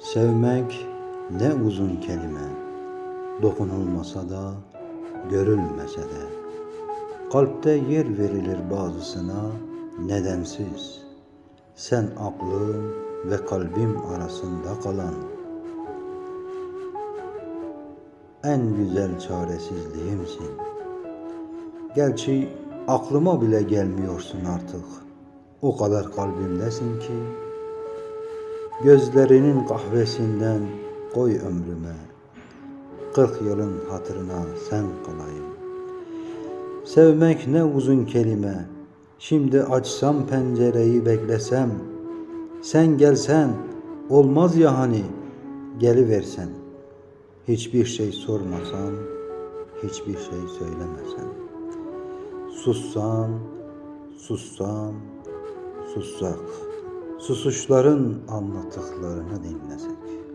Sevmek ne uzun kelime, dokunulmasa da, görülmese de. Kalpte yer verilir bazısına, nedensiz. Sen aklım ve kalbim arasında kalan. En güzel çaresizliğimsin. Gerçi aklıma bile gelmiyorsun artık. O kadar kalbimdesin ki. Gözlerinin kahvesinden koy ömrüme. Kırk yılın hatırına sen kalayım. Sevmek ne uzun kelime. Şimdi açsam pencereyi beklesem. Sen gelsen olmaz ya hani geliversen. Hiçbir şey sormasan, hiçbir şey söylemesen. Sussan, sussan, sussak. Susuşların anlattıklarını dinlesek.